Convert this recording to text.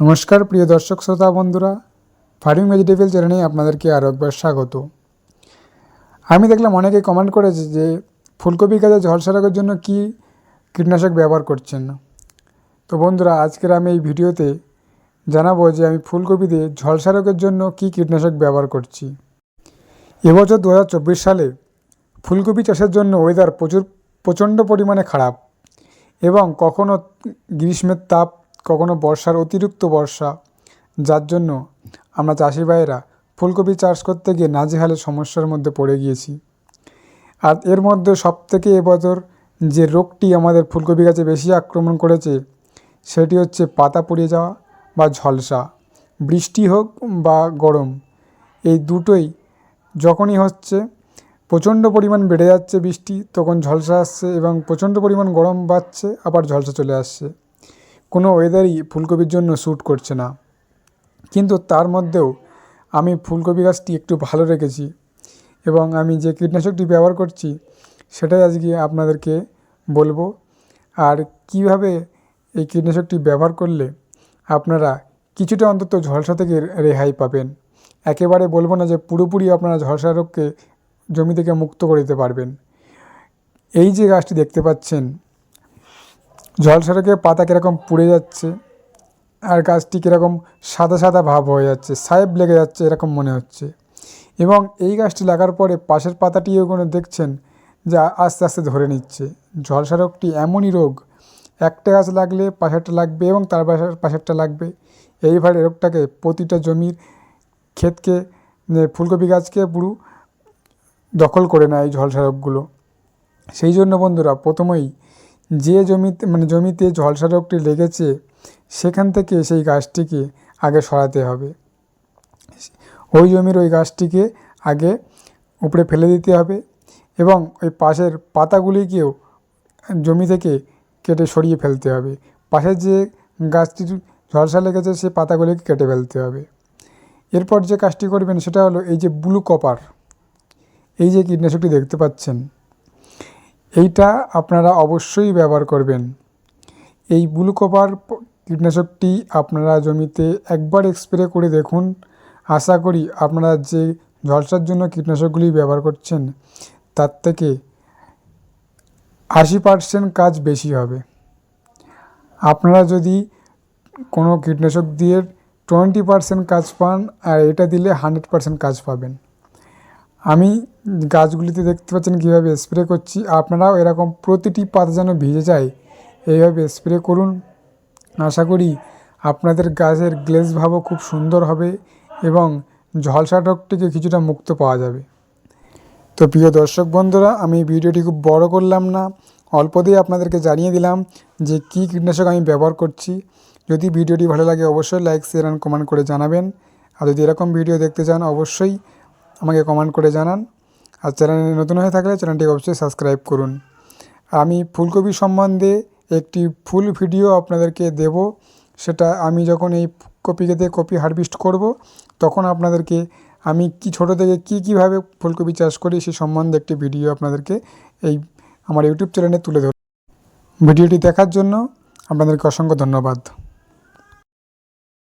নমস্কার, প্রিয় দর্শক, শ্রোতা, বন্ধুরা। ফার্মিং ভেজিটেবল চ্যানেলে আপনাদেরকে আরও একবার স্বাগত। আমি দেখলাম অনেকে কমেন্ট করেছে যে, ফুলকপি গাছে ঝলসা রোগের জন্য কি কীটনাশক ব্যবহার করছেন? তো বন্ধুরা, আজকের আমি এই ভিডিওতে জানাব যে, আমি ফুলকপিতে ঝলসা রোগের জন্য কি কীটনাশক ব্যবহার করছি। এবছর দু হাজার চব্বিশ সালে ফুলকপি চাষের জন্য ওয়েদার প্রচুর, প্রচণ্ড পরিমাণে খারাপ এবং কখনো গ্রীষ্মের তাপ কখনো বর্ষার অতিরিক্ত বর্ষা। যার জন্য আমরা চাষি ভাইয়েরা ফুলকপি চাষ করতে গিয়ে নাজেহালে সমস্যার মধ্যে পড়ে গিয়েছি। আর এর মধ্যে সবথেকে এবছর যে রোগটি আমাদের ফুলকপি গাছে বেশি আক্রমণ করেছে, সেটি হচ্ছে পাতা পুড়ে যাওয়া বা ঝলসা। বৃষ্টি হোক বা গরম, এই দুটোই যখনই হচ্ছে প্রচণ্ড পরিমাণ বেড়ে যাচ্ছে বৃষ্টি, তখন ঝলসা আসছে এবং প্রচণ্ড পরিমাণ গরম বাড়ছে, আবার ঝলসা চলে আসছে। কোনো ওয়েদারই ফুলকপির জন্য শ্যুট করছে না। কিন্তু তার মধ্যেও আমি ফুলকপি গাছটি একটু ভালো রেখেছি এবং আমি যে কীটনাশকটি ব্যবহার করছি, সেটাই আজকে আপনাদেরকে বলব। আর কীভাবে এই কীটনাশকটি ব্যবহার করলে আপনারা কিছুটা অন্তত ঝলসা থেকে রেহাই পাবেন? একেবারে বলব না যে পুরোপুরি আপনারা ঝলসা রোগকে জমি থেকে মুক্ত করে দিতে পারবেন। এই যে গাছটি দেখতে পাচ্ছেন ঝলসা রোগে পাতা কীরকম পুড়ে যাচ্ছে, আর গাছটি কীরকম সাদা সাদা ভাব হয়ে যাচ্ছে, সাহেব লেগে যাচ্ছে এরকম মনে হচ্ছে। এবং এই গাছটি লাগার পরে পাশের পাতাটিও কোনো দেখছেন যা আস্তে আস্তে ধরে নিচ্ছে। ঝলসা রোগটি এমনই রোগ, একটা গাছ লাগলে পাশেরটা লাগবে এবং তার পাশের পাশেরটা লাগবে। এইভাবে রোগটাকে প্রতিটা জমির ক্ষেতকে ফুলকপি গাছকে পুরো দখল করে নেয় এই ঝলসা রোগগুলো সেই জন্য বন্ধুরা প্রথমেই যে জমিতে মানে জমিতে ঝলসা রোগটি লেগেছে, সেখান থেকে সেই গাছটিকে আগে সরাতে হবে। ওই জমির ওই গাছটিকে আগে উপরে ফেলে দিতে হবে এবং ওই পাশের পাতাগুলিকেও জমি থেকে কেটে সরিয়ে ফেলতে হবে। পাশের যে গাছটির ঝলসা লেগেছে, সেই পাতাগুলিকে কেটে ফেলতে হবে। এরপর যে কাজটি করবেন, সেটা হলো এই যে ব্লু কপার, এই যে কীটনাশকটি দেখতে পাচ্ছেন এইটা আপনারা অবশ্যই ব্যবহার করবেন। এই ব্লু কপার কীটনাশকটি আপনারা জমিতে একবার স্প্রে করে দেখুন। আশা করি আপনারা যে ঝলসার জন্য কীটনাশকগুলি ব্যবহার করছেন, তার থেকে আশি পার্সেন্ট কাজ বেশি হবে। আপনারা যদি কোনো কীটনাশক দিয়ে টোয়েন্টি পার্সেন্ট কাজ পান আর এটা দিলে হান্ড্রেড পার্সেন্ট কাজ পাবেন। আমি গাছগুলিতে দেখতে পাচ্ছেন কীভাবে স্প্রে করছি। আপনারাও এরকম প্রতিটি পাতা যেন ভিজে যায়, এইভাবে স্প্রে করুন। আশা করি আপনাদের গাছের গ্লেজ ভাবও খুব সুন্দর হবে এবং ঝলসা রোগ থেকে কিছুটা মুক্ত পাওয়া যাবে। তো প্রিয় দর্শক বন্ধুরা, আমি ভিডিওটি খুব বড় করলাম না, অল্প দিয়ে আপনাদেরকে জানিয়ে দিলাম যে কী কীটনাশক আমি ব্যবহার করছি। যদি ভিডিওটি ভালো লাগে অবশ্যই লাইক শেয়ার অ্যান্ড কমেন্ট করে জানাবেন। আর যদি এরকম ভিডিও দেখতে চান, অবশ্যই আমাকে কমেন্ট করে জানান। আর চ্যানেলে নতুন হয়ে থাকলে চ্যানেলটি অবশ্যই সাবস্ক্রাইব করুন। আমি ফুলকপি সম্বন্ধে একটি ফুল ভিডিও আপনাদেরকে দেব। সেটা আমি যখন এই কপি খেতে কপি হারভেস্ট করব, তখন আপনাদেরকে আমি কি ছোটো থেকে কী কীভাবে ফুলকপি চাষ করি সে সম্বন্ধে একটি ভিডিও আপনাদেরকে এই আমার ইউটিউব চ্যানেলে তুলে ধর ভিডিওটি দেখার জন্য আপনাদেরকে অসংখ্য ধন্যবাদ।